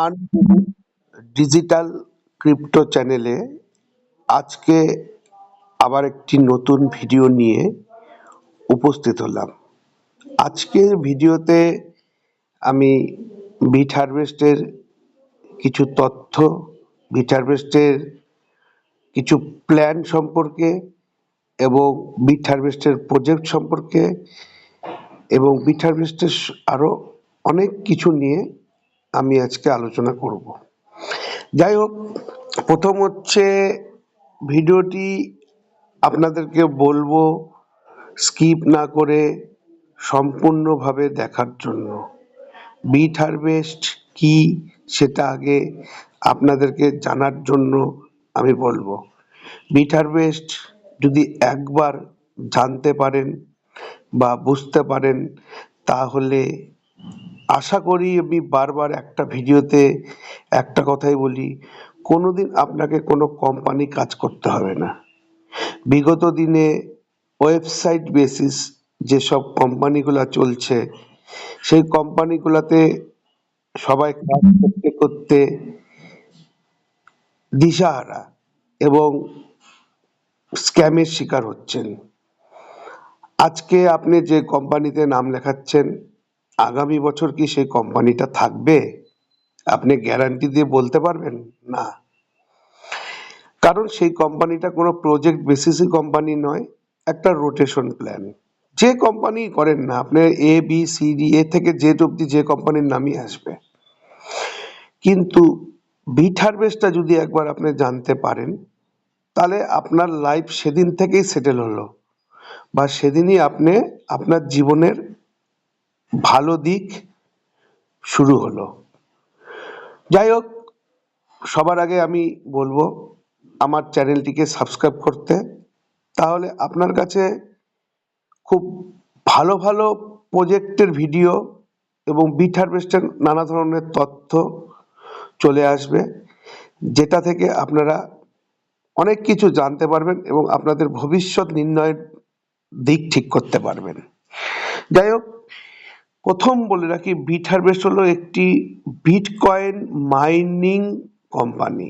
Earn digital crypto চ্যানেলে আজকে আবার একটি নতুন ভিডিও নিয়ে উপস্থিত হলাম। আজকের ভিডিওতে আমি বিট হারভেস্টের কিছু তথ্য, বিট হারভেস্টের কিছু প্ল্যান সম্পর্কে এবং বিট হারভেস্টের প্রজেক্ট সম্পর্কে এবং বিট হারভেস্টের আরও অনেক কিছু নিয়ে আমি আজকে আলোচনা করব। যাই হোক প্রথম হচ্ছে ভিডিওটি আপনাদেরকে বলব, স্কিপ না করে সম্পূর্ণভাবে দেখার জন্য। বিট হারভেস্ট কি সেটা আগে আপনাদেরকে জানার জন্য আমি বলব। বিট হারভেস্ট যদি একবার জানতে পারেন বা বুঝতে পারেন, তাহলে আশা করি আমি বারবার একটা ভিডিওতে একটা কথাই বলি, কোনোদিন আপনাকে কোনো কোম্পানি কাজ করতে হবে না। বিগত দিনে ওয়েবসাইট বেসিস যেসব কোম্পানিগুলো চলছে, সেই কোম্পানিগুলোতে সবাই কাজ করতে করতে দিশাহারা এবং স্ক্যামের শিকার হচ্ছেন। আজকে আপনি যে কোম্পানিতে নাম লেখাচ্ছেন আগামী বছর কি সেই কোম্পানিটা থাকবে? আপনি গ্যারান্টি দিয়ে বলতে পারবেন? না। কারণ সেই কোম্পানিটা কোনো প্রজেক্ট বেসিসই কোম্পানি নয়, একটা রোটেশন প্ল্যান। যে কোম্পানি করেন না আপনার A B C D A থেকে জেড অব্দি যে কোম্পানির নামই আসবে। কিন্তু বিট হারভেস্টটা যদি একবার আপনি জানতে পারেন, তাহলে আপনার লাইফ সেদিন থেকেই সেটেল হলো। বা সেদিনই আপনি আপনার জীবনের ভালো দিক শুরু হলো। যাই হোক সবার আগে আমি বলব, আমার চ্যানেলটিকে সাবস্ক্রাইব করতে। তাহলে আপনার কাছে খুব ভালো ভালো প্রজেক্টের ভিডিও এবং বিট হারভেস্টের নানা ধরনের তথ্য চলে আসবে, যেটা থেকে আপনারা অনেক কিছু জানতে পারবেন এবং আপনাদের ভবিষ্যৎ নির্ণয়ের দিক ঠিক করতে পারবেন। যাই হোক প্রথম বলে রাখি বিট হারভেস্ট হলো একটি বিটকয়েন মাইনিং কোম্পানি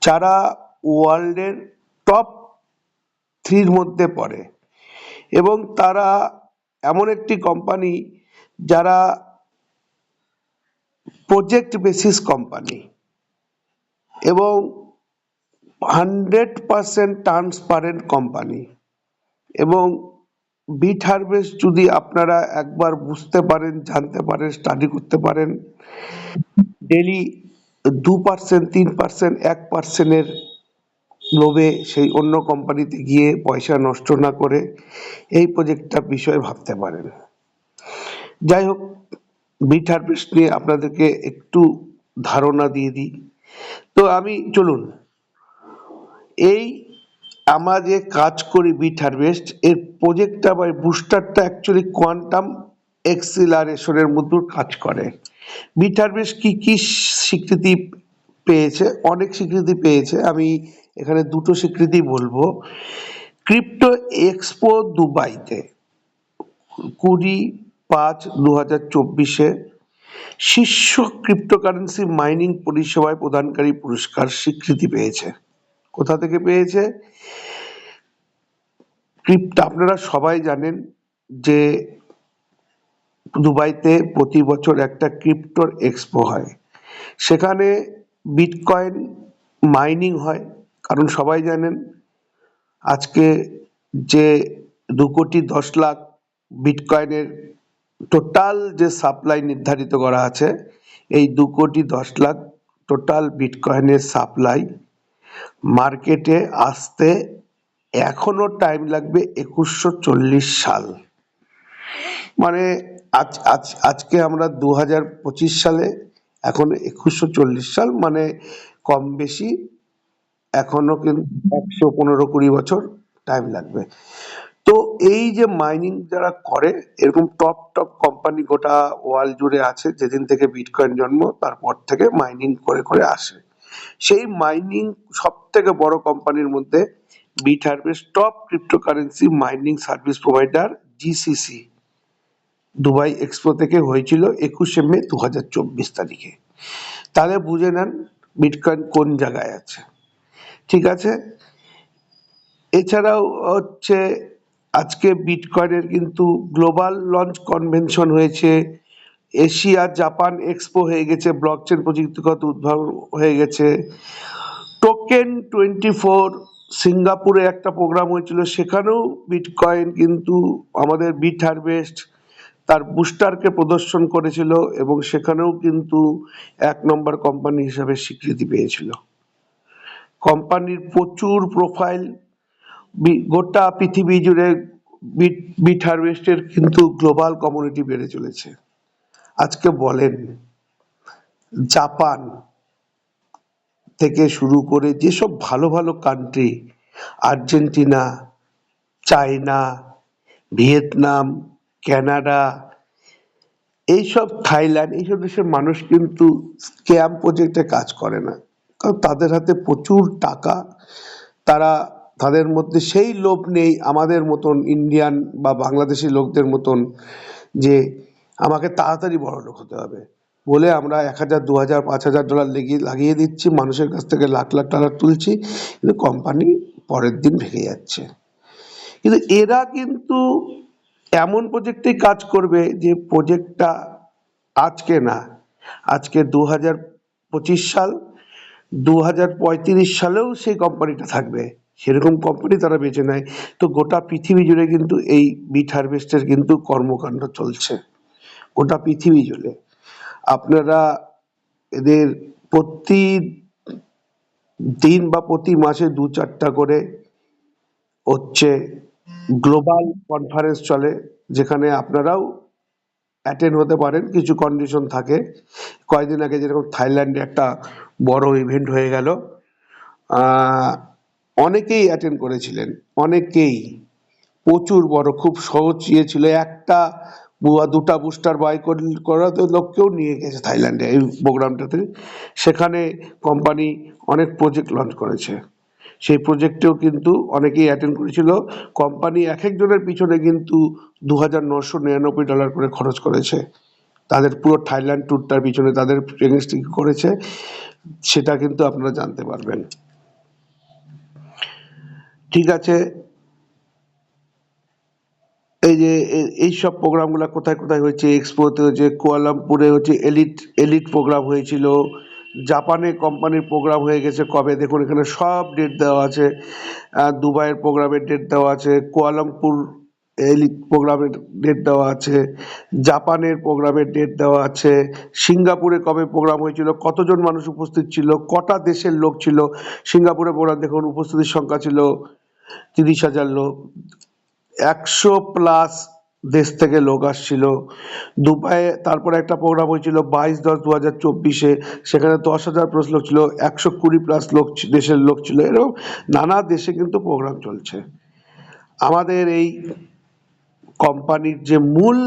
যারা ওয়ার্ল্ডের টপ থ্রির মধ্যে পড়ে। এবং তারা এমন একটি কোম্পানি যারা প্রজেক্ট বেসিস কোম্পানি এবং হান্ড্রেড পারসেন্ট ট্রান্সপারেন্ট কোম্পানি এবং বিট হারভেস্ট যদি আপনারা একবার বুঝতে পারেন, জানতে পারেন স্টাডি করতে পারেন ডেলি দু পার্সেন্ট তিন পার্সেন্ট এক পার্সেন্টের লোভে সেই অন্য কোম্পানিতে গিয়ে পয়সা নষ্ট না করে এই প্রজেক্টটা বিষয়ে ভাবতে পারেন। যাই হোক, বিট হারভেস্ট নিয়ে আপনাদেরকে একটু ধারণা দিয়ে দিই। তো আমি, চলুন, এই আমরা যে কাজ করি বিট হারভেস্ট এর প্রজেক্টটা বা বুস্টারটা অ্যাকচুয়ালি কোয়ান্টাম এক্সিলারেশনের মধ্যে কাজ করে। বিট হারভেস্ট কী কী স্বীকৃতি পেয়েছে? অনেক স্বীকৃতি পেয়েছে। আমি এখানে দুটো স্বীকৃতি বলব। ক্রিপ্টো এক্সপো দুবাইতে কুড়ি পাঁচ দু হাজার চব্বিশে শীর্ষ ক্রিপ্টোকারেন্সি মাইনিং পরিষেবায় প্রদানকারী পুরস্কার স্বীকৃতি পেয়েছে। কোথা থেকে পেয়েছে? ক্রিপ্টো, আপনারা সবাই জানেন যে দুবাইতে প্রতি বছর একটা ক্রিপ্টোর এক্সপো হয়। সেখানে বিটকয়েন মাইনিং হয়, কারণ সবাই জানেন আজকে যে দু কোটি দশ লাখ বিটকয়েনের টোটাল যে সাপ্লাই নির্ধারিত করা আছে, এই দু কোটি দশ লাখ টোটাল বিটকয়েনের সাপ্লাই মার্কেটে আসতে এখনও টাইম লাগবে একুশশো চল্লিশ সাল। মানে আজ আজ, আজকে আমরা দু হাজার পঁচিশ সালে, এখন একুশশো চল্লিশ সাল মানে কম বেশি এখনও কিন্তু একশো পনেরো কুড়ি বছর টাইম লাগবে। তো এই যে মাইনিং যারা করে, এরকম টপ টপ কোম্পানি গোটা ওয়ার্ল্ড জুড়ে আছে, যেদিন থেকে বিটকয়েন জন্ম, তারপর থেকে মাইনিং করে করে আসে। সেই মাইনিং সব থেকে বড় কোম্পানির মধ্যে Bit Harvest top cryptocurrency mining service provider GCC Dubai expo থেকে হয়েছিল একুশে মে দু হাজার চব্বিশ তারিখে। তাহলে বুঝে নেন বিটকয়েন কোন জায়গায় আছে। ঠিক আছে? এছাড়াও হচ্ছে আজকে বিটকয়েনের কিন্তু গ্লোবাল লঞ্চ কনভেনশন হয়েছে। এশিয়া জাপান এক্সপো হয়ে গেছে ব্লকচেন প্রযুক্তিগত উদ্ভাবন হয়ে গেছে। টোকেন টোয়েন্টি ফোর সিঙ্গাপুরে একটা প্রোগ্রাম হয়েছিল, সেখানেও বিটকয়েন কিন্তু আমাদের বিট হারভেস্ট তার বুস্টারকে প্রদর্শন করেছিল এবং সেখানেও কিন্তু এক নম্বর কোম্পানি হিসাবে স্বীকৃতি পেয়েছিল। কোম্পানির প্রচুর প্রোফাইল গোটা পৃথিবী জুড়ে বিট বিট হারভেস্টের কিন্তু গ্লোবাল কমিউনিটি বেড়ে চলেছে। আজকে বলেন, জাপান থেকে শুরু করে যেসব ভালো ভালো country Argentina, China, Vietnam, Canada, এইসব থাইল্যান্ড, এইসব দেশের মানুষ কিন্তু স্ক্যাম প্রজেক্টে কাজ করে না। কারণ তাদের হাতে প্রচুর টাকা, তারা তাদের মধ্যে সেই লোভ নেই আমাদের মতন ইন্ডিয়ান বা বাংলাদেশি লোকদের মতন যে আমাকে তাড়াতাড়ি বড় লোক হতে হবে। বলে আমরা এক হাজার, দু হাজার, পাঁচ হাজার ডলার লেগিয়ে, লাগিয়ে দিচ্ছি, মানুষের কাছ থেকে লাখ লাখ ডলার তুলছি, কিন্তু কোম্পানি পরের দিন ভেঙে যাচ্ছে। কিন্তু এরা কিন্তু এমন প্রজেক্টেই কাজ করবে যে প্রজেক্টটা আজকে না, আজকে দু হাজার পঁচিশ সাল, দু হাজার পঁয়ত্রিশ সালেও সেই কোম্পানিটা থাকবে। সেরকম কোম্পানি তারা বেছে নেয়। তো গোটা পৃথিবী জুড়ে কিন্তু এই বিট হারভেস্টের কিন্তু কর্মকাণ্ড চলছে। গোটা পৃথিবী জুড়ে। আপনারা এদের প্রতি দিন বা প্রতি মাসে দু চারটা করে হচ্ছে গ্লোবাল কনফারেন্স চলে, যেখানে আপনারাও অ্যাটেন্ড হতে পারেন, কিছু কন্ডিশন থাকে। কয়েকদিন আগে যেরকম থাইল্যান্ডে একটা বড় ইভেন্ট হয়ে গেল। অনেকেই অ্যাটেন্ড করেছিলেন, অনেকেই। প্রচুর বড়, খুব সহজ ইয়ে ছিল। একটা দুটা বুস্টার বাই করাতে লোককেও নিয়ে গেছে থাইল্যান্ডে এই প্রোগ্রামটাতে। সেখানে কোম্পানি অনেক প্রজেক্ট লঞ্চ করেছে। সেই প্রজেক্টেও কিন্তু অনেকেই অ্যাটেন্ড করেছিল। কোম্পানি এক একজনের পিছনে কিন্তু দু হাজার নশো নিরানব্বই ডলার করে খরচ করেছে। তাদের পুরো থাইল্যান্ড ট্যুরটার পিছনে তাদের এগেনস্টে করেছে, সেটা কিন্তু আপনারা জানতে পারবেন। ঠিক আছে এই যে, এই সব প্রোগ্রামগুলো কোথায় কোথায় হয়েছে? এক্সপোতে হয়েছে কুয়ালামপুরে হচ্ছে এলিট এলিট প্রোগ্রাম হয়েছিল। জাপানে কোম্পানির প্রোগ্রাম হয়ে গেছে কবে? দেখুন, এখানে সব ডেট দেওয়া আছে। দুবাইয়ের প্রোগ্রামের ডেট দেওয়া আছে। কুয়ালামপুর এলিট প্রোগ্রামের ডেট দেওয়া আছে। জাপানের প্রোগ্রামের ডেট দেওয়া আছে। সিঙ্গাপুরে কবে প্রোগ্রাম হয়েছিল? কতজন মানুষ উপস্থিত ছিল? কটা দেশের লোক ছিল? সিঙ্গাপুরে প্রোগ্রাম, দেখুন, উপস্থিতির সংখ্যা ছিল তিরিশ হাজার লোক। একশো প্লাস দেশ থেকে লোক আসছিল। দুবাইয়ে তারপরে একটা প্রোগ্রাম হয়েছিল বাইশ দশ দু হাজার চব্বিশে। সেখানে দশ হাজার প্লাস লোক ছিল, একশো কুড়ি প্লাস লোক দেশের লোক ছিল। এরকম নানা দেশে কিন্তু প্রোগ্রাম চলছে। আমাদের এই কোম্পানির যে মূল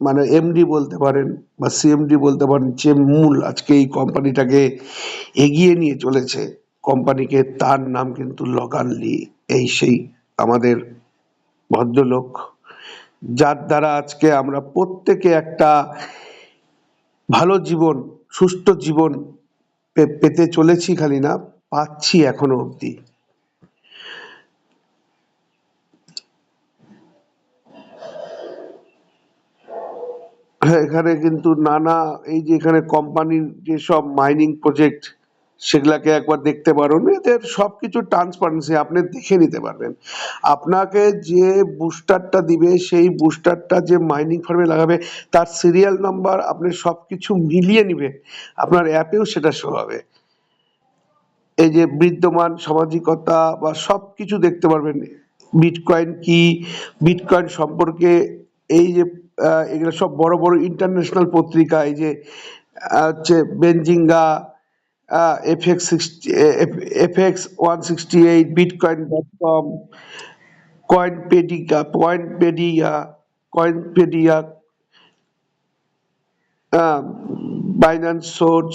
মানে এমডি বলতে পারেন বা সিএমডি বলতে পারেন, যে মূল আজকে এই কোম্পানিটাকে এগিয়ে নিয়ে চলেছে কোম্পানিকে তার নাম কিন্তু লগান লি এই সেই আমাদের ভদ্রলোক যার দ্বারা আজকে আমরা প্রত্যেকে একটা ভালো জীবন সুস্থ জীবন পেতে চলেছি খালি না পাচ্ছি এখনও হ্যাঁ, এখানে কিন্তু নানা এই যে এখানে কোম্পানির যেসব মাইনিং প্রজেক্ট সেগুলাকে একবার দেখতে পারেন। এদের সবকিছু ট্রান্সপারেন্সি আপনি দেখে নিতে পারবেন। আপনাকে যে বুস্টারটা দিবে, সেই বুস্টারটা যে মাইনিং ফার্মে লাগাবে, তার সিরিয়াল নাম্বার আপনি সবকিছু মিলিয়ে নিবে, আপনার অ্যাপেও সেটা শো হবে। এই যে বিদ্যমান সামাজিকতা বা সব কিছু দেখতে পারবেন বিটকয়েন কি বিটকয়েন সম্পর্কে এই যে এগুলো সব বড় বড় ইন্টারন্যাশনাল পত্রিকা, এই যে হচ্ছে Benzinga FX sixty one sixty eight bitcoin dot com Coinpedia Coinpedia Coinpedia Binance source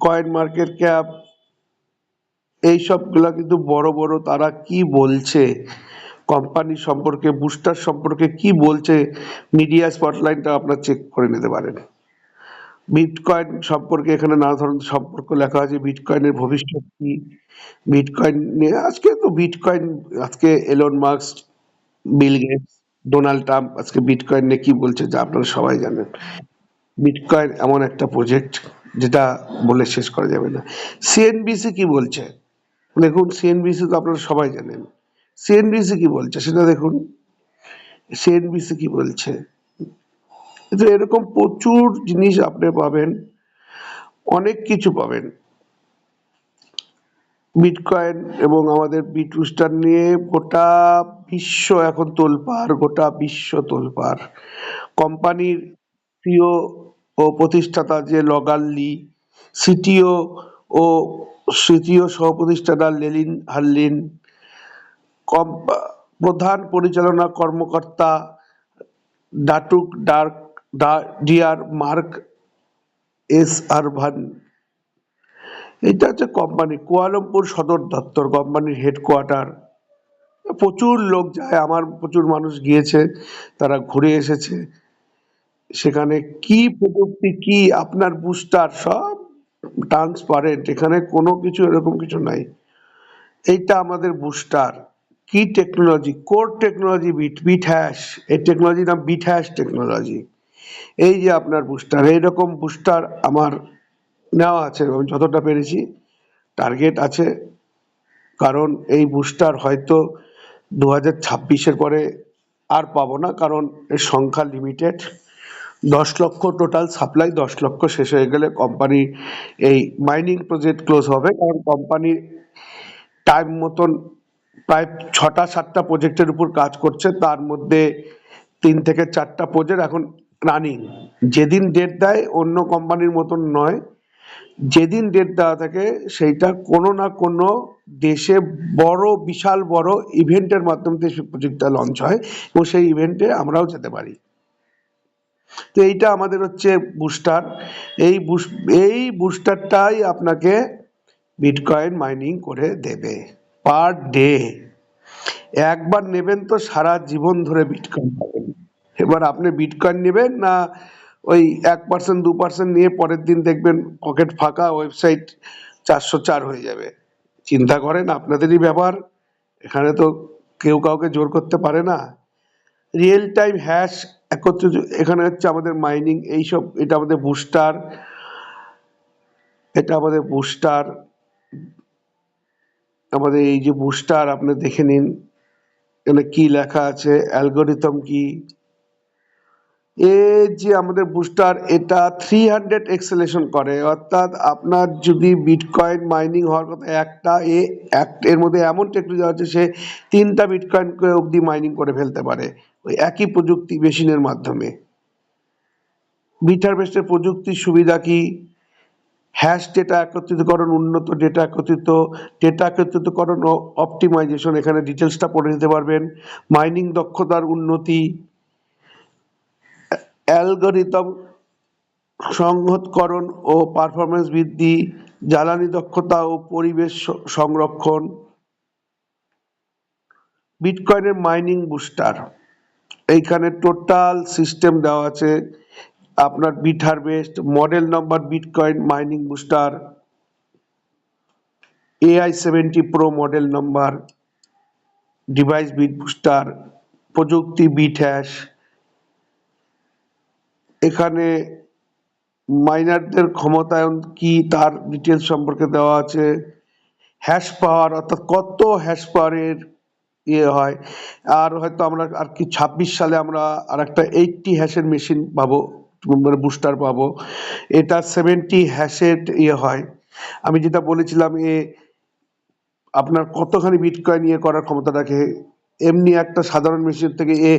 coin market cap এই সবগুলা কিন্তু বড় বড় তারা কি বলছে? কোম্পানি সম্পর্কে বুস্টার সম্পর্কে কি বলছে? মিডিয়া স্পটলাইনটা আপনার চেক করে নিতে পারেন। বিটকয়েন সম্পর্কে এখানে নানা ধরনের সম্পর্ক লেখা আছে। বিটকয়েনের ভবিষ্যৎ কি? বিটকয়েন নিয়ে আজকে তো বিটকয়েন আজকে Elon Musk Bill Gates Donald Trump আজকে বিটকয়েন নিয়ে কি বলছে যা আপনারা সবাই জানেন। বিটকয়েন এমন একটা প্রজেক্ট যেটা বলে শেষ করা যাবে না। সিএনবিসি কি বলছে? দেখুন সিএনবিসি তো আপনারা সবাই জানেন। সিএনবিসি কি বলছে? সেটা দেখুন। সিএনবিসি কি বলছে? তো এরকম প্রচুর জিনিস আপনি পাবেন, অনেক কিছু পাবেন। বিটকয়েন এবং আমাদের বিটুস্টার নিয়ে গোটা বিশ্ব এখন তোলপাড়, গোটা বিশ্ব তোলপাড়। কোম্পানির সিও ও প্রতিষ্ঠাতা যে লগাল্লি সিটিও ও সিটিও সহ প্রতিষ্ঠাতা লেলিন হার্লিন প্রধান পরিচালনা কর্মকর্তা ডাটুক ডার্ক ডা- ডিয়ার মার্ক এস আরভান। এটা হচ্ছে কোম্পানি, কুয়ালালামপুর সদর দপ্তর, কোম্পানির হেডকোয়ার্টার। প্রচুর লোক যায়, আমার প্রচুর মানুষ গিয়েছে, তারা ঘুরে এসেছে। সেখানে কি প্রযুক্তি, কি আপনার বুস্টার, সব ট্রান্সপারেন্ট, এখানে কোনো কিছু, এরকম কিছু নাই। এইটা আমাদের বুস্টার। কি technology, core technology, bit bit hash এই টেকনোলজির নাম বিট হ্যাশ টেকনোলজি। এই যে আপনার বুস্টার এইরকম বুস্টার আমার নেওয়া আছে, আমি যতটা পেরেছি টার্গেট আছে। কারণ এই বুস্টার হয়তো দু হাজার ছাব্বিশের পরে আর পাবো না, কারণ এর সংখ্যা লিমিটেড দশ লক্ষ টোটাল সাপ্লাই দশ লক্ষ শেষ হয়ে গেলে কোম্পানি এই মাইনিং প্রজেক্ট ক্লোজ হবে, কারণ কোম্পানি টাইম মতন প্রায় ছটা, সাতটা প্রজেক্টের উপর কাজ করছে, তার মধ্যে তিন থেকে চারটা প্রজেক্ট এখন রানিং। যেদিন ডেট দেয় অন্য কোম্পানির মতন নয়। যেদিন ডেট দেওয়া থাকে, সেইটা কোনো না কোনো দেশে বড়, বিশাল, বড় ইভেন্টের মাধ্যমে সেই প্রজেক্টটা লঞ্চ হয় এবং সেই ইভেন্টে আমরাও যেতে পারি। তো এইটা আমাদের হচ্ছে বুস্টার এই এই বুস্টারটাই আপনাকে বিটকয়েন মাইনিং করে দেবে পার ডে একবার নেবেন তো সারা জীবন ধরে বিটকয়েন পাবেন। এবার আপনি বিটকয়েন নেবেন না ওই এক পার্সেন্ট দু পার্সেন্ট নিয়ে পরের দিন দেখবেন পকেট ফাঁকা ওয়েবসাইট চারশো চার হয়ে যাবে। চিন্তা করেন, আপনাদেরই ব্যাপার এখানে তো কেউ কাউকে জোর করতে পারে না। রিয়েল টাইম হ্যাশ একত্রিত, এখানে হচ্ছে আমাদের মাইনিং এইসব, এটা আমাদের বুস্টার এটা আমাদের বুস্টার আমাদের এই যে বুস্টার আপনি দেখে নিন। এখানে কি লেখা আছে অ্যালগোরিথম কি? এ যে আমাদের বুস্টার এটা থ্রি হান্ড্রেড এক্সেলেশন করে। অর্থাৎ আপনার যদি বিটকয়েন মাইনিং হওয়ার কথা একটা, এ এক, এর মধ্যে এমন টেকনোলজি আছে, সে তিনটা বিটকয়েনকে অবধি মাইনিং করে ফেলতে পারে। ওই একই প্রযুক্তি মেশিনের মাধ্যমে। বিটার বেস্টের প্রযুক্তির সুবিধা কি? হ্যাশ ডেটা একত্রিতকরণ, উন্নত ডেটা একত্রিত ডেটা একত্রিতকরণ ও অপটিমাইজেশন এখানে ডিটেলসটা পড়ে নিতে পারবেন। মাইনিং দক্ষতার উন্নতি অ্যালগরিদম সংহতকরণ ও পারফরমেন্স বৃদ্ধি, জ্বালানি দক্ষতা ও পরিবেশ সংরক্ষণ, বিটকয়েনের মাইনিং বুস্টার। এইখানে টোটাল সিস্টেম দেওয়া আছে। আপনার Bit Harvest, model number bitcoin, mining booster, AI seventy pro model number, device bit booster, প্রযুক্তি বিট হ্যাশ এখানে মাইনারদের ক্ষমতায়ন কি তার ডিটেলস সম্পর্কে দেওয়া আছে? হ্যাশ পাওয়ার অর্থাৎ কত হ্যাশ পাওয়ারের ইয়ে হয়? আর হয়তো আমরা আর কি ছাব্বিশ সালে আমরা আর একটা এইটটি হ্যাশের মেশিন পাবো মানে বুস্টার পাবো। এটা সেভেন্টি হ্যাশের ইয়ে হয়। আমি যেটা বলেছিলাম এ, আপনার কতখানি বিটকয়েন ইয়ে করার ক্ষমতা রাখে এমনি একটা সাধারণ মেশিন থেকে এ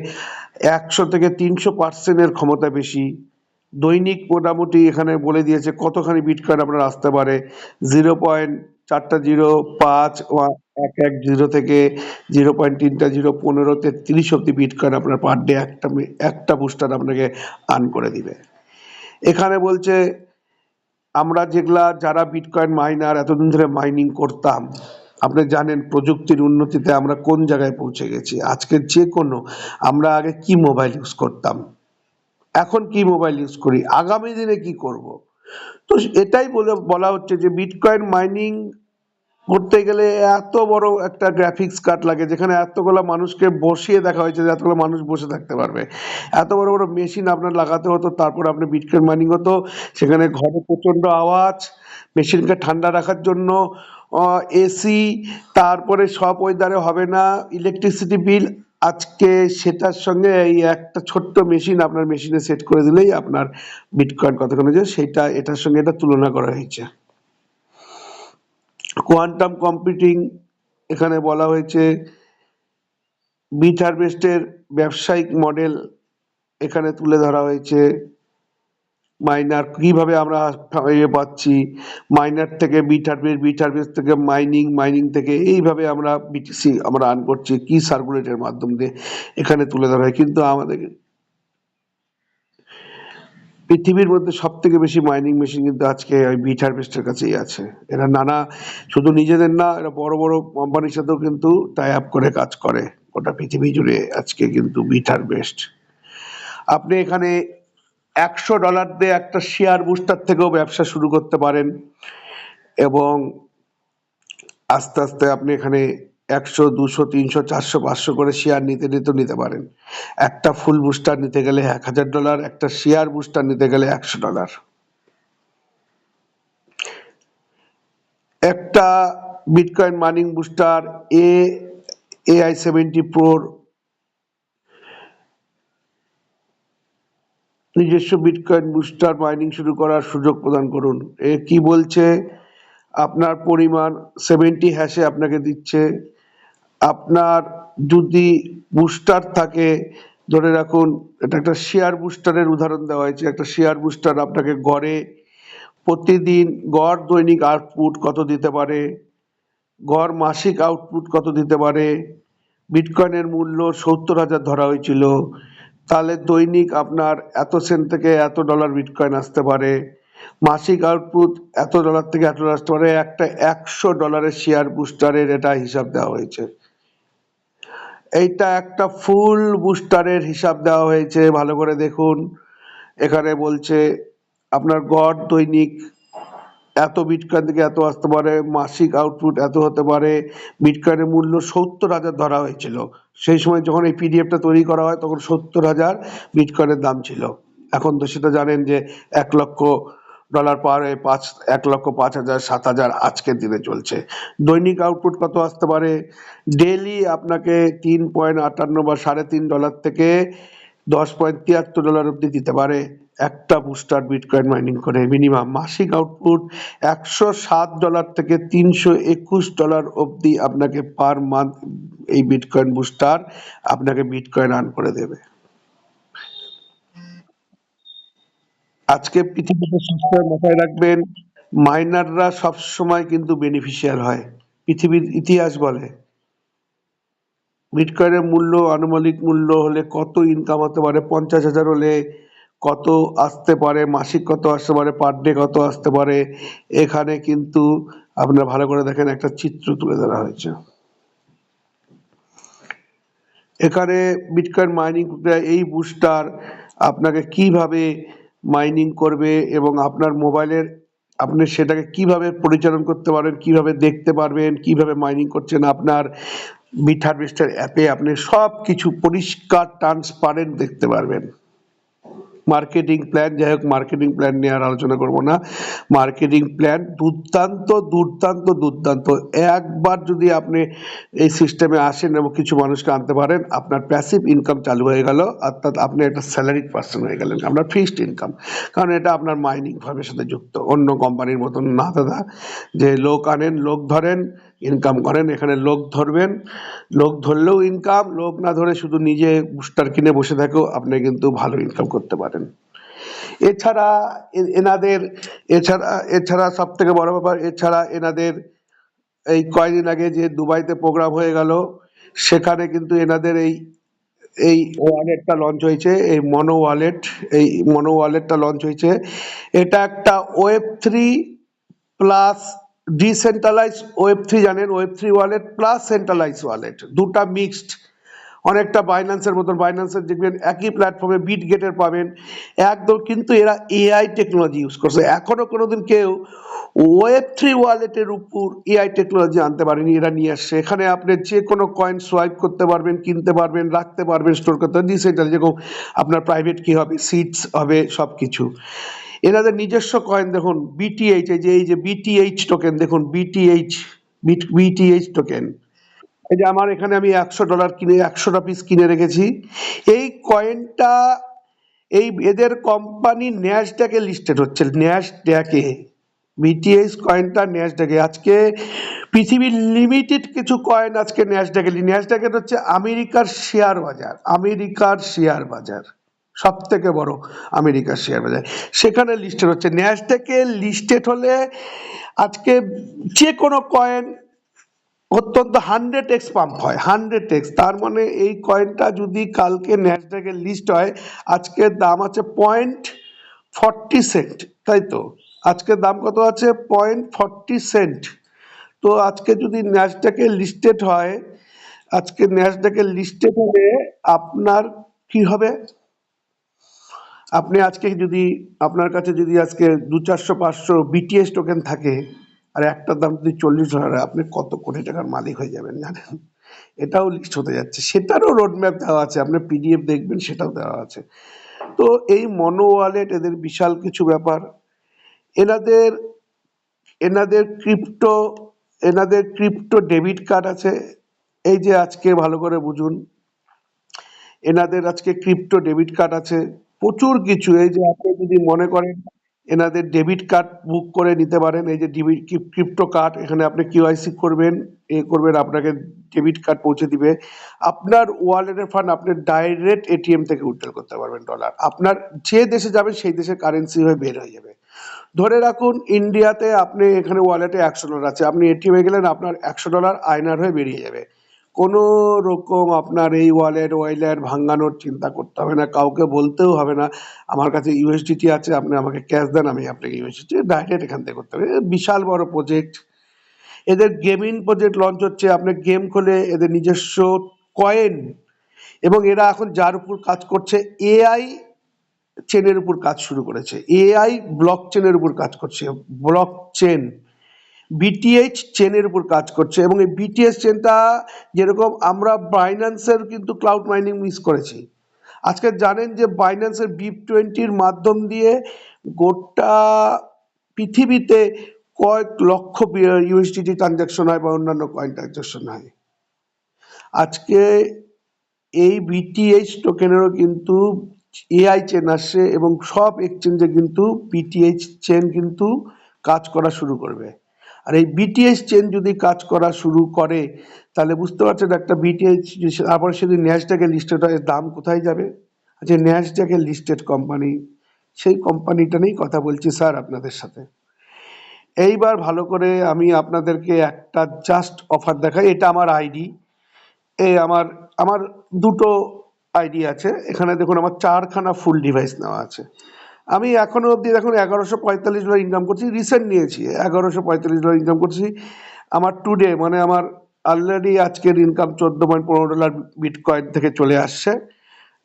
একশো থেকে তিনশো পার্সেন্টের ক্ষমতা বেশি। দৈনিক মোটামুটি এখানে বলে দিয়েছে কতখানি বিটকয়েন আপনার আসতে পারে? জিরো পয়েন্ট চারটা জিরো পাঁচ এক এক জিরো থেকে জিরো পয়েন্ট তিনটা জিরো পনেরো, তেত্রিশ অব্দি বিটকয়েন আপনার পার ডে একটা একটা বুস্টার আপনাকে আর্ন করে দিবে। এখানে বলছে, আমরা যেগুলা, যারা বিটকয়েন মাইনার এতদিন ধরে মাইনিং করতাম আপনি জানেন প্রযুক্তির উন্নতিতে আমরা কোন জায়গায় পৌঁছে গেছি। আজকে যে কোনো আমরা আগে কি মোবাইল ইউজ করতাম? এখন কি মোবাইল ইউজ করি? আগামী দিনে কি করব? তো এটাই বলে, বলা হচ্ছে যে বিটকয়েন মাইনিং করতে গেলে এত বড় একটা গ্রাফিক্স কার্ড লাগে, যেখানে এতগুলো মানুষকে বসিয়ে দেখা হয়েছে যে এতগুলো মানুষ বসে থাকতে পারবে। এত বড় বড় মেশিন আপনার লাগাতে হতো, তারপর আপনি বিটকয়েন মাইনিং হতো, সেখানে ঘরে প্রচণ্ড আওয়াজ মেশিনকে ঠান্ডা রাখার জন্য এসি তারপরে সব ওয়েদারে হবে না। ইলেকট্রিসিটি বিল আজকে সেটার সঙ্গে এই একটা ছোট্ট মেশিন আপনার মেশিনে সেট করে দিলেই আপনার বিটকয়েন কতক্ষণ যে সেটা, এটার সঙ্গে এটা তুলনা করা হয়েছে। কোয়ান্টাম কম্পিউটিং এখানে বলা হয়েছে বিট হারভেস্টের ব্যবসায়িক মডেল এখানে তুলে ধরা হয়েছে। মাইনার কীভাবে আমরা ইয়ে পাচ্ছি? মাইনার থেকে বিট হারভেস্ট বিট হারভেস্ট থেকে মাইনিং মাইনিং থেকে এইভাবে আমরা বিটিসি আমরা আর্ন করছি, কি সার্কুলেটের মাধ্যম দিয়ে এখানে তুলে ধরা হয়। কিন্তু আমাদের পৃথিবীর মধ্যে সব থেকে বেশি মাইনিং মেশিন কিন্তু আজকে ওই বিট হারভেস্টের কাছেই আছে। এরা নানা, শুধু নিজেদের না, এরা বড় বড় কোম্পানির সাথেও কিন্তু টাই আপ করে কাজ করে। গোটা পৃথিবী জুড়ে আজকে কিন্তু বিট হারভেস্ট। আপনি এখানে একশো ডলার দিয়ে একটা শেয়ার বুস্টার থেকেও ব্যবসা শুরু করতে পারেন এবং আস্তে আস্তে আপনি এখানে একশো, দুশো, তিনশো, চারশো, পাঁচশো করে শেয়ার নিতে নিতে নিতে পারেন। একটা ফুল বুস্টার নিতে গেলে এক হাজার ডলার, একটা শেয়ার বুস্টার নিতে গেলে একশো ডলার। একটা bitcoin mining booster A AI seventy প্রোর নিজস্ব বিটকয়েন বুস্টার মাইনিং শুরু করার সুযোগ প্রদান করুন। এ কি বলছে? আপনার পরিমাণ সেভেন্টি হ্যাশে আপনাকে দিচ্ছে। আপনার যদি বুস্টার থাকে, ধরে রাখুন, এটা একটা শেয়ার বুস্টারের উদাহরণ দেওয়া হয়েছে। একটা শেয়ার বুস্টার আপনাকে গড়ে প্রতিদিন গড় দৈনিক আউটপুট কত দিতে পারে? গড় মাসিক আউটপুট কত দিতে পারে? বিটকয়েনের মূল্য সত্তর হাজার ধরা হয়েছিল। তাহলে দৈনিক আপনার এত সেন্ট থেকে এত ডলার বিটকয়েন আসতে পারে। মাসিক আউটপুট এত ডলার থেকে এত ডলার আসতে পারে। একটা একশো ডলারের শেয়ার বুস্টারের এটা হিসাব দেওয়া হয়েছে। এইটা একটা ফুল বুস্টারের হিসাব দেওয়া হয়েছে। ভালো করে দেখুন। এখানে বলছে, আপনার গড় দৈনিক এত বিটকয়েন থেকে এত আসতে পারে। মাসিক আউটপুট এত হতে পারে। বিটকয়েনের মূল্য সত্তর হাজার ধরা হয়েছিল। সেই সময় যখন এই পিডিএফটা তৈরি করা হয়, তখন সত্তর হাজার বিটকয়েনের দাম ছিল। এখন তো সেটা জানেন যে এক লক্ষ ডলার পার হয়ে পাঁচ, এক লক্ষ পাঁচ হাজার, সাত হাজার আজকের দিনে চলছে। দৈনিক আউটপুট কত আসতে পারে? ডেলি আপনাকে তিন পয়েন্ট আটান্ন বা সাড়ে তিন ডলার থেকে দশ পয়েন্ট তিয়াত্তর ডলার অবধি দিতে পারে। একটা বুস্টার বিটকয়েন মাইনিং করে মিনিমাম মাসিক আউটপুট একশো সাত ডলার থেকে তিনশো একুশ ডলার অবধি আপনাকে পার মান্থ এই বিটকয়েন বুস্টার আপনাকে বিটকয়েন আর্ন করে দেবে। আজকে পৃথিবীতে সবসময় মাথায় রাখবেন মাইনাররা সবসময় কিন্তু বেনিফিশিয়াল হয়। পৃথিবীর ইতিহাস বলে বিটকয়েনের মূল্য, আনুমানিক মূল্য হলে কত ইনকাম হতে পারে? পঞ্চাশ হাজার হলে কত আসতে পারে, মাসিক কত আসতে পারে পার ডে কত আসতে পারে, এখানে কিন্তু আপনারা ভালো করে দেখেন, একটা চিত্র তুলে ধরা হয়েছে। এখানে বিটকয়েন মাইনিং এই বুস্টার আপনাকে কীভাবে মাইনিং করবে এবং আপনার মোবাইলের, আপনি সেটাকে কীভাবে পরিচালন করতে পারবেন, কীভাবে দেখতে পারবেন, কীভাবে মাইনিং করছেন, আপনার বিট হারভেস্টার অ্যাপে আপনি সব কিছু পরিষ্কার ট্রান্সপারেন্ট দেখতে পারবেন। মার্কেটিং প্ল্যান যাই হোক মার্কেটিং প্ল্যান নিয়ে আর আলোচনা করব না মার্কেটিং প্ল্যান দুর্দান্ত দুর্দান্ত দুর্দান্ত একবার যদি আপনি এই সিস্টেমে আসেন এবং কিছু মানুষকে আনতে পারেন আপনার প্যাসিভ ইনকাম চালু হয়ে গেল অর্থাৎ আপনি একটা স্যালারিড পার্সন হয়ে গেলেন আপনার ফিক্সড ইনকাম কারণ এটা আপনার মাইনিং ফার্মের সাথে যুক্ত অন্য কোম্পানির মতন না দাদা যে লোক আনেন লোক ধরেন ইনকাম করেন, এখানে লোক ধরবেন। লোক ধরলেও ইনকাম লোক না ধরে শুধু নিজে বুস্টার কিনে বসে থেকেও আপনি কিন্তু ভালো ইনকাম করতে পারেন। এছাড়া এনাদের, এছাড়া এছাড়া সব থেকে বড় ব্যাপার, এছাড়া এনাদের এই কয়দিন আগে যে দুবাইতে প্রোগ্রাম হয়ে গেল, সেখানে কিন্তু এনাদের এই এই ওয়ালেটটা লঞ্চ হয়েছে, এই মনো ওয়ালেট এই মনো ওয়ালেটটা লঞ্চ হয়েছে। এটা একটা web three plus decentralise web three জানেন web three wallet plus centralise wallet দুটা মিক্সড অনেকটা বাইন্যান্সের মতন বাইন্যান্সের দেখবেন একই প্ল্যাটফর্মে বিট গেটের পাবেন। একদম কিন্তু এরা এআই টেকনোলজি ইউজ করছে। এখনও কোনোদিন কেউ ওয়েব থ্রি ওয়ালেটের উপর এআই টেকনোলজি আনতে পারেনি, এরা নিয়ে আসছে। এখানে আপনি যে কোনো কয়েন সোয়াইপ করতে পারবেন, কিনতে পারবেন, রাখতে পারবেন স্টোর করতে পারবেন ডিসেন্টাল যেরকম আপনার প্রাইভেট কী হবে সিটস হবে সব কিছু এনাদের নিজস্ব কয়েন দেখুন বিটিএইচ এই যে এই যে বিটিএইচ টোকেন দেখুন বিটিএইচ বিটিএইচ টোকেন এই যে আমার এখানে আমি একশো ডলার কিনে, একশোটা পিস কিনে রেখেছি। এই কয়েনটা এই এদের কোম্পানি ন্যাসড্যাকে লিস্টেড হচ্ছে ন্যাসড্যাকে বিটিএস কয়েনটা ন্যাসড্যাকে আজকে পৃথিবীর লিমিটেড কিছু কয়েন আজকে ন্যাসড্যাকে ন্যাসড্যাকে হচ্ছে আমেরিকার শেয়ার বাজার, আমেরিকার শেয়ার বাজার। সব থেকে বড় আমেরিকার শেয়ার বাজার। সেখানে লিস্টেড হচ্ছে। ন্যাসড্যাকে লিস্টেড হলে আজকে যে কোনো কয়েন অত্যন্ত হান্ড্রেড এক্স পাম্প হয় হান্ড্রেড এক্স তার মানে এই কয়েনটা যদি কালকে ন্যাসডাকের লিস্ট হয় আজকের দাম আছে পয়েন্ট ফর্টি সেন্ট তাই তো? আজকের দাম কত আছে? পয়েন্ট ফর্টি সেন্ট তো আজকে যদি ন্যাসডাকে লিস্টেড হয়, আজকে ন্যাসডাকে লিস্টেড হলে আপনার কি হবে? আপনি আজকে যদি, আপনার কাছে যদি আজকে দু চারশো, পাঁচশো বিটিএস টোকেন থাকে, আর একটার দাম যদি চল্লিশ ডলার আপনি কত কোটি টাকার মালিক হয়ে যাবেন জানেন? এটাও লিস্ট হতে যাচ্ছে। সেটারও রোডম্যাপ দেওয়া আছে, আপনি পিডিএফ দেখবেন, সেটাও দেওয়া আছে। তো এই মনো ওয়ালেট এদের বিশাল কিছু ব্যাপার। এনাদের এনাদের ক্রিপ্টো এনাদের ক্রিপ্টো ডেবিট কার্ড আছে। এই যে আজকে ভালো করে বুঝুন, এনাদের আজকে ক্রিপ্টো ডেবিট কার্ড আছে। প্রচুর কিছু। এই যে আপনি যদি মনে করেন, এনাদের ডেবিট কার্ড বুক করে নিতে পারেন, এই যে ডেবিট ক্রিপ্টো কার্ড এখানে আপনি কিউআইসি করবেন, এ করবেন, আপনাকে ডেবিট কার্ড পৌঁছে দিবে। আপনার ওয়ালেটের ফান্ড আপনি ডাইরেক্ট এটিএম থেকে উদ্ধার করতে পারবেন ডলার আপনার যে দেশে যাবেন, সেই দেশের কারেন্সি হয়ে বের হয়ে যাবে। ধরে রাখুন ইন্ডিয়াতে আপনি এখানে ওয়ালেটে একশো ডলার আছে। আপনি এটিএমে গেলেন, আপনার একশো ডলার আয়নার হয়ে বেরিয়ে যাবে। কোনো রকম আপনার এই ওয়ালেট ওয়াইলেট ভাঙানোর চিন্তা করতে হবে না, কাউকে বলতেও হবে না। আমার কাছে ইউএসডিটি আছে, আপনি আমাকে ক্যাশ দেন, আমি আপনাকে ইউএসডিটি ডাইরেক্ট এখান থেকে করতে হবে। বিশাল বড় প্রজেক্ট এদের গেমিং প্রজেক্ট লঞ্চ হচ্ছে, আপনি গেম খোলে এদের নিজস্ব কয়েন এবং এরা এখন যার উপর কাজ করছে এআই চেনের উপর কাজ শুরু করেছে। এআই ব্লক চেনের উপর কাজ করছে ব্লক চেন বিটিএইচ চেনের উপর কাজ করছে এবং এই বিটিএস চেনটা যেরকম আমরা বাইন্যান্সের কিন্তু ক্লাউড মাইনিং মিস করেছি। আজকে জানেন যে বাইন্যান্সের বিপ টোয়েন্টির মাধ্যম দিয়ে গোটা পৃথিবীতে কয়েক লক্ষ ইউএসডিটি ট্রানজাকশন হয় বা অন্যান্য কয়েন ট্রানজাকশন হয়। আজকে এই বিটিএইচ টোকেনেরও কিন্তু এআই চেন আসছে এবং সব এক্সচেঞ্জে কিন্তু বিটিএইচ চেন কিন্তু কাজ করা শুরু করবে। আর এই বিটিএইচ চেন যদি কাজ করা শুরু করে, তাহলে বুঝতে পারছেন একটা বিটিএইচ তারপর সেদিন ন্যাসডাকে লিস্টেড হয় দাম কোথায় যাবে? আচ্ছা ন্যাসডাকে লিস্টেড কোম্পানি সেই কোম্পানিটা নিয়েই কথা বলছি স্যার আপনাদের সাথে। এইবার ভালো করে আমি আপনাদেরকে একটা জাস্ট অফার দেখাই। এটা আমার আইডি এ আমার আমার দুটো আইডি আছে। এখানে দেখুন, আমার চারখানা ফুল ডিভাইস নেওয়া আছে। আমি এখনও অবধি দেখুন, এগারোশো পঁয়তাল্লিশ ডলার ইনকাম করছি রিসেন্ট নিয়েছি, এগারোশো পঁয়তাল্লিশ ডলার ইনকাম করছি। আমার টুডে মানে আমার অলরেডি আজকের ইনকাম চোদ্দ পয়েন্ট পনেরো ডলার বিটকয়েন থেকে চলে আসছে।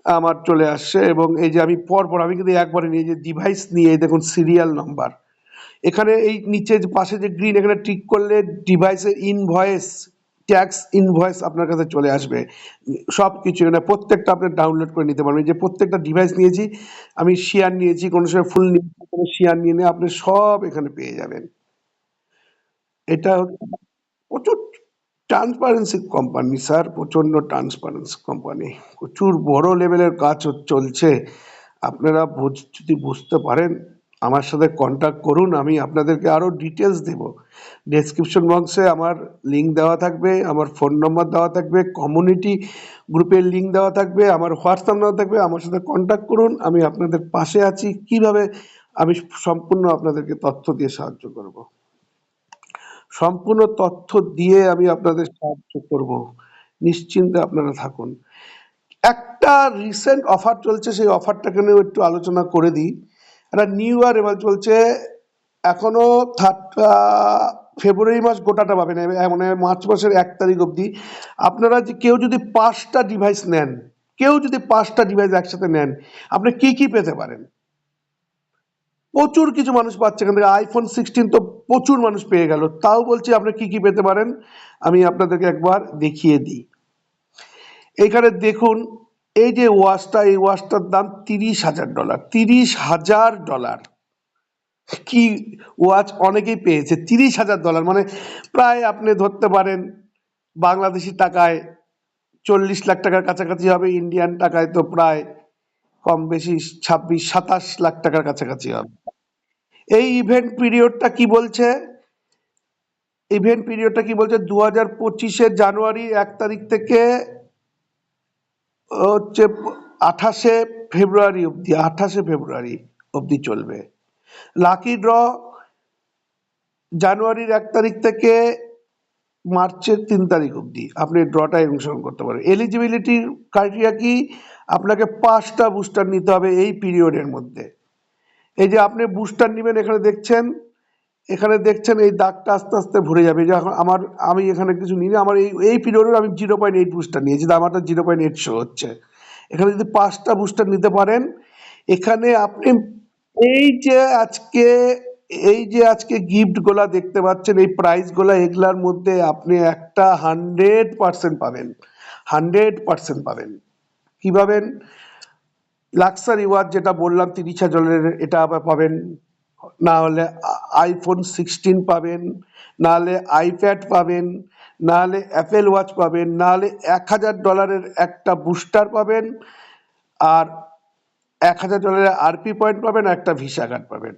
আমার চলে আসছে এবং এই যে আমি পরপর, আমি কিন্তু একবারে নিয়ে যে ডিভাইস নিয়ে দেখুন সিরিয়াল নাম্বার এখানে এই নিচে যে পাশে যে গ্রিন এখানে টিক করলে ডিভাইসের ইনভয়েস ট্যাক্স ইনভয়েস আপনার কাছে চলে আসবে। সব কিছু মানে প্রত্যেকটা আপনি ডাউনলোড করে নিতে পারবেন। যে প্রত্যেকটা ডিভাইস নিয়েছি, আমি শেয়ার নিয়েছি, কোনো সময় ফুল নিয়েছি, কোনো শেয়ার নিয়ে নিয়ে আপনি সব এখানে পেয়ে যাবেন। এটা হচ্ছে প্রচুর ট্রান্সপারেন্সি কোম্পানি স্যার প্রচণ্ড ট্রান্সপারেন্সি কোম্পানি প্রচুর বড় লেভেলের কাজ চলছে। আপনারা যদি বুঝতে পারেন আমার সাথে কন্ট্যাক্ট করুন, আমি আপনাদেরকে আরও ডিটেলস দেব। ডেসক্রিপশন বক্সে আমার লিঙ্ক দেওয়া থাকবে, আমার ফোন নম্বর দেওয়া থাকবে কমিউনিটি গ্রুপের লিঙ্ক দেওয়া থাকবে, আমার হোয়াটসঅ্যাপ দেওয়া থাকবে, আমার সাথে কন্ট্যাক্ট করুন, আমি আপনাদের পাশে আছি। কীভাবে আমি সম্পূর্ণ আপনাদেরকে তথ্য দিয়ে সাহায্য করব? সম্পূর্ণ তথ্য দিয়ে আমি আপনাদের সাহায্য করব। নিশ্চিন্তে আপনারা থাকুন। একটা রিসেন্ট অফার চলছে, সেই অফারটাকে নিয়েও একটু আলোচনা করে দিই। একটা নিউ ইয়ার এবার চলছে। এখনও থার্ড ফেব্রুয়ারি মাস গোটাটা পাবেন মানে মার্চ মাসের এক তারিখ অবধি। আপনারা যে কেউ যদি পাঁচটা ডিভাইস নেন, কেউ যদি পাঁচটা ডিভাইস একসাথে নেন, আপনি কি কি পেতে পারেন? প্রচুর কিছু মানুষ পাচ্ছে এখান থেকে। আইফোন সিক্সটিন তো প্রচুর মানুষ পেয়ে গেল। তাও বলছি আপনি কি কি পেতে পারেন? আমি আপনাদেরকে একবার দেখিয়ে দিই। এখানে দেখুন এই যে ওয়াচটা, এই ওয়াচটার দাম তিরিশ হাজার ডলার, তিরিশ হাজার ডলার। কি ওয়াচ অনেকেই পেয়েছে, তিরিশ হাজার ডলার মানে প্রায় আপনি ধরতে পারেন বাংলাদেশি টাকায় চল্লিশ লাখ টাকার কাছাকাছি হবে, ইন্ডিয়ান টাকায় তো প্রায় কম বেশি ছাব্বিশ, সাতাশ লাখ টাকার কাছাকাছি হবে। এই ইভেন্ট পিরিয়ডটা কি বলছে? ইভেন্ট পিরিয়ডটা কি বলছে? দু হাজার পঁচিশে জানুয়ারি, এক তারিখ থেকে হচ্ছে আঠাশে ফেব্রুয়ারি অবধি, আঠাশে ফেব্রুয়ারি অবধি চলবে। লাকি ড্র জানুয়ারির এক তারিখ থেকে মার্চের তিন তারিখ অবধি আপনি ড্রটায় অনুসরণ করতে পারেন। এলিজিবিলিটির ক্রাইটেরিয়া কি? আপনাকে পাঁচটা বুস্টার নিতে হবে এই পিরিয়ডের মধ্যে। এই যে আপনি বুস্টার নেবেন, এখানে দেখছেন এখানে দেখছেন এই দাগটা আস্তে আস্তে ভরে যাবে। যে এখন আমার, আমি এখানে কিছু নিই আমার এই এই পিরিয়ডে আমি জিরো পয়েন্ট এইট বুস্টার নিয়েছি তো আমারটা জিরো পয়েন্ট এইট শো হচ্ছে। এখানে যদি পাঁচটা বুস্টার নিতে পারেন, এখানে আপনি এই যে আজকে, এই যে আজকে গিফটগুলা দেখতে পাচ্ছেন, এই প্রাইজগুলা এগুলার মধ্যে আপনি একটা হান্ড্রেড পার্সেন্ট পাবেন। হান্ড্রেড পার্সেন্ট পাবেন। কি পাবেন? লাক্সারি ওয়াচ যেটা বললাম, তিরিশ হাজারের, এটা পাবেন। না হলে আইফোন সিক্সটিন পাবেন না হলে আইপ্যাড পাবেন না হলে অ্যাপেল ওয়াচ পাবেন না হলে এক হাজার ডলারের একটা বুস্টার পাবেন, আর এক হাজার ডলারের আরপি পয়েন্ট পাবেন, একটা ভিসা কার্ড পাবেন।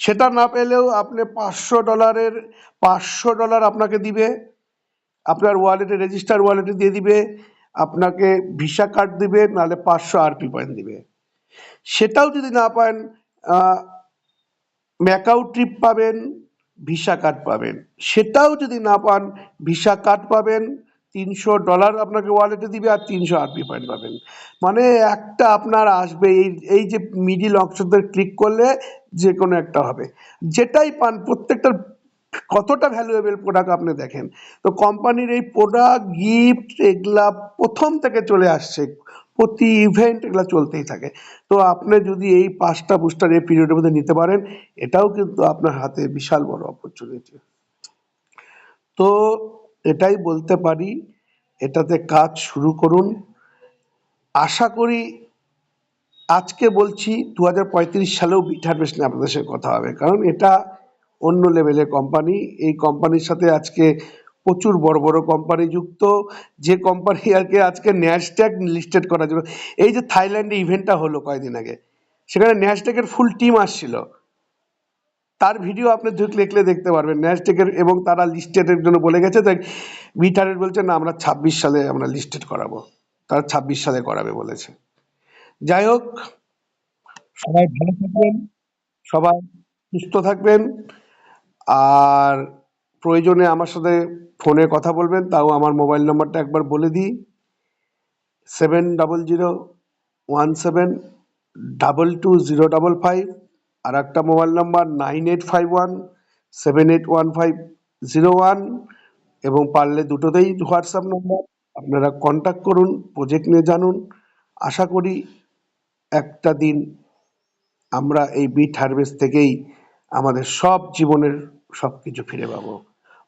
সেটা না পেলেও আপনি পাঁচশো ডলারের পাঁচশো ডলার আপনাকে দিবে, আপনার ওয়ালেটে রেজিস্টার ওয়ালেটে দিয়ে দিবে, আপনাকে ভিসা কার্ড দিবে, নাহলে পাঁচশো আরপি পয়েন্ট দিবে। সেটাও যদি না পান ম্যাকাউ ট্রিপ পাবেন ভিসা কার্ড পাবেন। সেটাও যদি না পান ভিসা কার্ড পাবেন, তিনশো ডলার আপনাকে ওয়ালেটে দিবে আর তিনশো আরপি পয়েন্ট পাবেন। মানে একটা আপনার আসবে, এই এই যে মিডিল অংশতে ক্লিক করলে যে কোনো একটা হবে। যেটাই পান, প্রত্যেকটার কতটা ভ্যালুয়েবল প্রোডাক্ট আপনি দেখেন। তো কোম্পানির এই প্রোডাক্ট গিফট এগুলা প্রথম থেকে চলে আসছে। প্রতি ইভেন্ট এগুলা চলতেই থাকে। তো আপনি যদি এই পাঁচটা বুস্টার এই পিরিয়ডের মধ্যে নিতে পারেন, এটাও কিন্তু আপনার হাতে বিশাল বড় অপরচুনিটি তো এটাই বলতে পারি, এটাতে কাজ শুরু করুন। আশা করি আজকে বলছি দু হাজার পঁয়ত্রিশ সালেও বিট হারভেস্ট নিয়ে আপনাদের সাথে কথা হবে, কারণ এটা অন্য লেভেলের কোম্পানি এই কোম্পানির সাথে আজকে প্রচুর বড় বড় কোম্পানি যুক্ত। যে কোম্পানি আজকে আজকে ন্যাশট্যাগ লিস্টেড করার জন্য। এই যে থাইল্যান্ডে ইভেন্টটা হলো কয়েকদিন আগে, সেখানে ন্যাশট্যাগের ফুল টিম আসছিল। তার ভিডিও আপনি ঢুকলে দেখলে দেখতে পারবেন। ন্যাশটেকের এবং তারা লিস্টেডের জন্য বলে গেছে তাই বিটারের বলছে, না, আমরা ছাব্বিশ সালে আমরা লিস্টেড করাবো। তারা ছাব্বিশ সালে করাবে বলেছে। যাই হোক, সবাই ভালো থাকবেন, সবাই সুস্থ থাকবেন। আর প্রয়োজনে আমার সাথে ফোনে কথা বলবেন, তাও আমার মোবাইল নাম্বারটা একবার বলে দিই। Seven double zero one seven double two zero double five আর একটা mobile number nine eight five one seven eight one five zero one এবং পারলে দুটোতেই হোয়াটসঅ্যাপ নাম্বার। আপনারা কন্ট্যাক্ট করুন, প্রজেক্ট নিয়ে জানুন। আশা করি একটা দিন আমরা এই বিট হারভেস্ট থেকেই আমাদের সব জীবনের সব কিছু ফিরে পাবো।